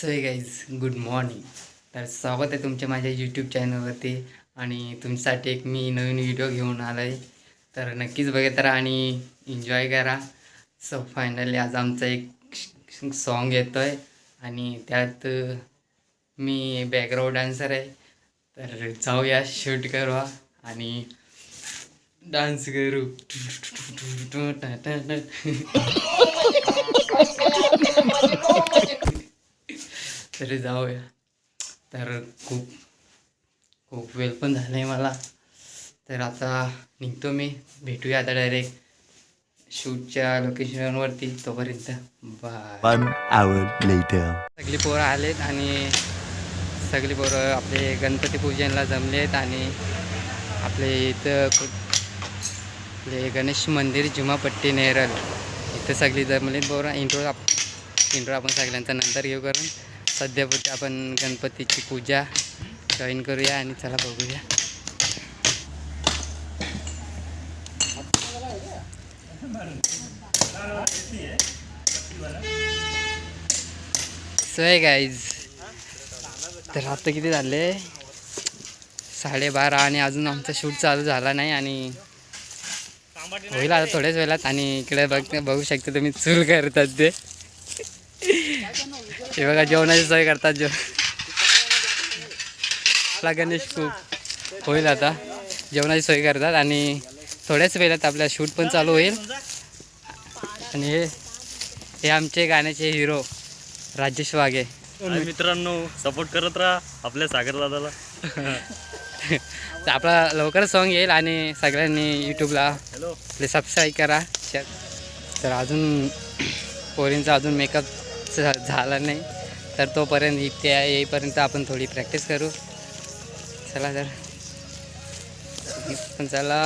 So हे guys good morning तर स्वागत आहे तुमच्या माझ्या यूट्यूब चॅनलवरती आणि तुमच्यासाठी एक मी नवीन व्हिडिओ घेऊन आलो आहे तर नक्कीच बघत राहा आणि एन्जॉय करा. सो फायनली आज आमचा एक सॉन्ग येतो आहे आणि त्यात मी बॅकग्राऊंड डान्सर आहे. तर जाऊया शूट करू. आणि डान्स करू. तरी जाऊया. तर खूप खूप वेळ पण झाला आहे मला. तर आता निघतो मी. भेटूया आता डायरेक्ट शूटच्या लोकेशनवरती तोपर्यंत. सगळी पोरं आलेत आणि सगळी पोरं आपले गणपती पूजनला जमले आहेत आणि आपले इथं आपले गणेश मंदिर जुमापट्टी नेरल. इथं सगळी जमली पोरं. इंट्रो आप इंट्रो आपण सगळ्यांचा नंतर घेऊ करून. सध्यापुरती आपण गणपतीची पूजा जॉईन करूया आणि चला बघूया. सो आहे गाईज तर आता किती झाले? साडेबारा आणि अजून आमचा शूट चालू झाला नाही आणि होईल आता थोड्याच वेळात आणि इकडे बघ बघू शकता तुम्ही चूल करतात ते. हे बघा जेवणाची सोय करतात जो. आपला गणेश खूप होईल आता. जेवणाची सोय करतात आणि थोड्याच वेळात आपला शूट पण चालू होईल. आणि हे हे आमचे गाण्याचे हिरो राजेश वाघे. मित्रांनो सपोर्ट करत राहा आपल्या सागर दादाला. तर आपला लवकरच सॉन्ग येईल आणि सगळ्यांनी यूट्यूबला आपले सबस्क्राईब करा. तर अजून पोरींचा अजून मेकअप झाला नाही. तर तोपर्यंत इथे येईपर्यंत आपण थोडी प्रॅक्टिस करू. चला तर. पण चला.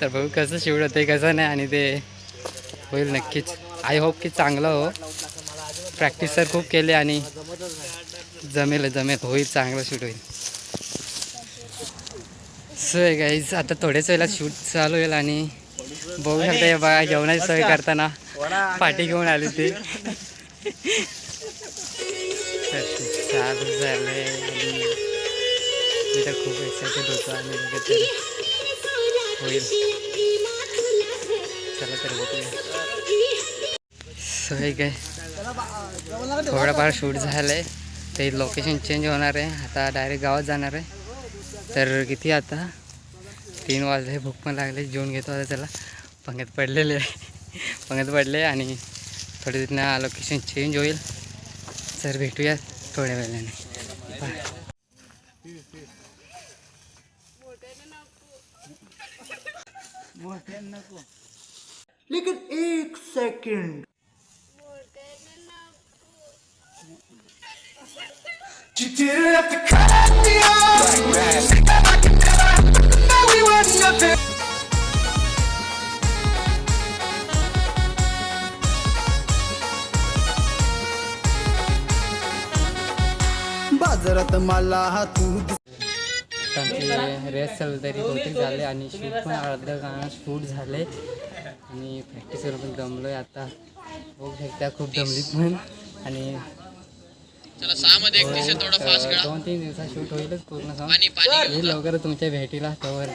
तर बघू कसं शिवड ते कसं नाही आणि ते होईल नक्कीच. आय होप की चांगलं हो. प्रॅक्टिस तर खूप केली आणि जमेल जमेल. होईल चांगलं शूट होईल. सो गाईज आता थोड्याच वेळेला शूट चालू होईल आणि बघू शकता हे बघा जेवणाची सोय करताना पाठी घेऊन आली ते. चालू झालंय आणि खूप एक्सायटेड होतो आणि होईल. चला तर बघूया. सो काय थोडंफार शूट झालं. आहे ते लोकेशन चेंज होणार आहे. आता डायरेक्ट गावात जाणार आहे. तर किती आता? तीन वाजले भूक पण लागले जेवून घेतो आता त्याला. पंगत पडलेले आहे. पंगत पडले आणि थोडे तिथनं लोकेशन चेंज होईल. तर भेटूया थोड्या वेळाने. लेकिन एक second You didn't have to cut me off. बाजारात मला हा तू आमचे रिहर्सल तरी बहुतेक झाले आणि शूट पण अर्ध गाणं शूट झाले. आणि प्रॅक्टिसवर पण दमलो आहे आता. बघू शकता खूप दमलीत पण. आणि दोन तीन दिवसात शूट होईलच पूर्ण सॉंग येईल लवकर तुमच्या भेटीला तोवर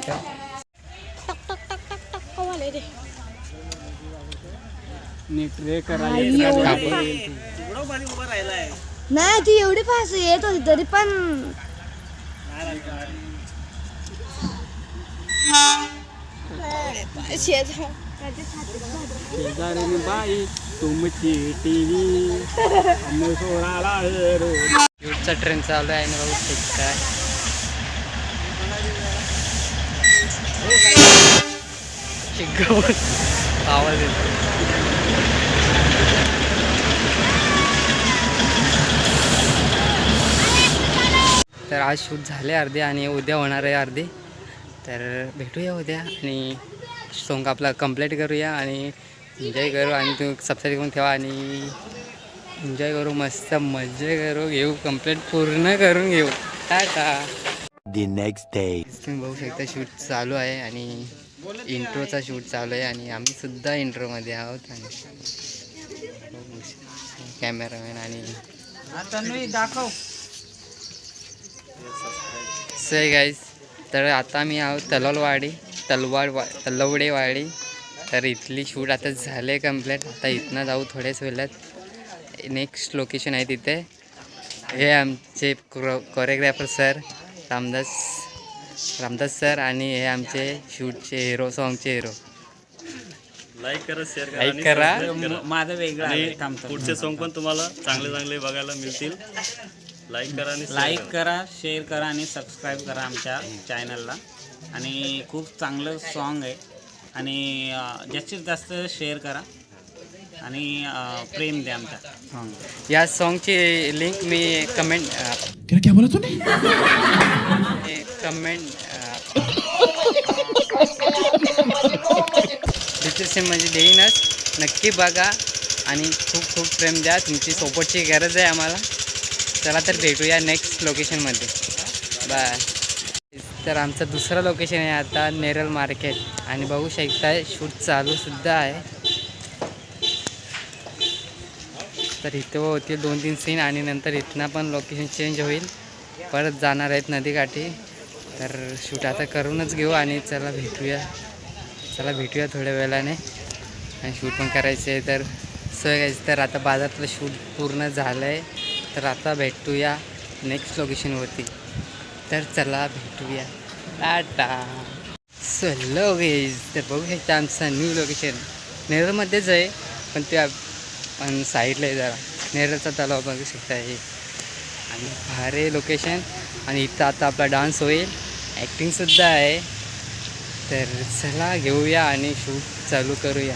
नाही ती एवढी फास येत होती तरी पण. शेजारी बाई तुमची टीव्ही सोडाला ट्रेन चालू आहे ना बघू काय? आवाज येतो तर आज शूट झाले अर्धे आणि उद्या होणार आहे अर्धे. तर भेटूया उद्या आणि सॉंग आपला कंप्लीट करूया आणि एन्जॉय करू आणि तू सबस्क्राईब करून ठेवा आणि एन्जॉय करू मस्त मजा करू घेऊ कंप्लीट पूर्ण करून घेऊ. टाटा. The next day. तुम्ही बघू शकता शूट चालू आहे आणि इंट्रोचा शूट चालू आहे आणि आम्ही सुद्धा इंट्रोमध्ये आहोत आणि कॅमेरामॅन आणि दाखव. सो गाईज तर आता मी आहोत तलवारवाडी तलवार वा तलवडेवाडी. तर इथली शूट आता झाले आहे कंप्लीट आता इथनं जाऊ थोड्याच वेळात. नेक्स्ट लोकेशन आहे तिथे. हे आमचे crow choreographer sir Ramdas Ramdas sir आणि हे आमचे शूटचे हिरो सॉन्गचे हिरो लाईक करा शेअर करा आणि करा. माझं वेगळं आहे पुढचे सॉन्ग पण तुम्हाला चांगले चांगले बघायला मिळतील. लाईक करा आणि लाईक करा. शेअर करा आणि सबस्क्राईब करा आमच्या चॅनलला आणि खूप चांगलं सॉन्ग आहे. आणि अं, जास्तीत जास्त शेअर करा. आणि अं, प्रेम द्या आमच्या सॉन्ग या सॉन्गची लिंक मी कमेंट क्या बोला तूने? कमेंट डिस्क्रिप्शनमध्ये देईनच. नक्की बघा आणि खूप खूप प्रेम द्या. तुमची सपोर्टची गरज आहे आम्हाला. चला तर भेटूया नेक्स्ट लोकेशनमध्ये बाय तर आमचं दुसरं लोकेशन आहे आता नेरल मार्केट आणि बघू शकताय शूट चालूसुद्धा आहे. तर इथं होतील दोन तीन सीन आणि नंतर इथनं पण लोकेशन चेंज होईल. परत जाणार आहेत नदीकाठी. तर शूट आता करूनच घेऊ आणि चला भेटूया. चला भेटूया थोड्या वेळाने. आणि शूट पण करायचं आहे. तर सोय तर आता बाजारातलं शूट पूर्ण झालं आहे तर आता भेटूया नेक्स्ट लोकेशनवरती तर चला भेटूया. टाटा. सो हॅलो गेज तर बघू शकता आमचं न्यू लोकेशन नेरळमध्येच आहे पण ते पण साईडला आहे जरा. नेरळचा तलाव बघू शकता हे. आणि भारी लोकेशन आणि इथं आता आपला डान्स होईल. ॲक्टिंगसुद्धा आहे. तर चला घेऊया आणि शूट चालू करूया.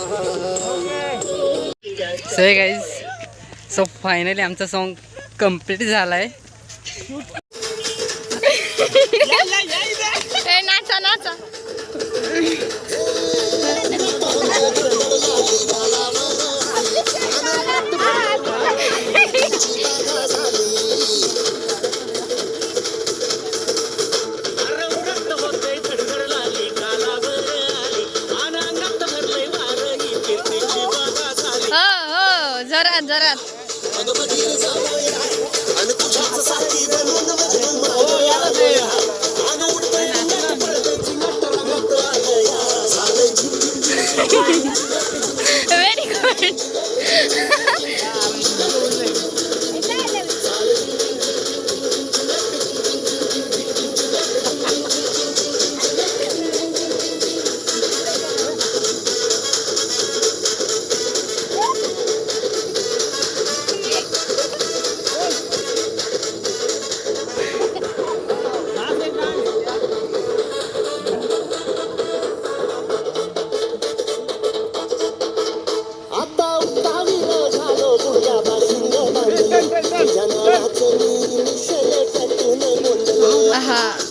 सो गाईज सो फायनली आमचा सॉन्ग कंप्लीट झाला आहे नाचा नाचा. व्हेरी गुड हा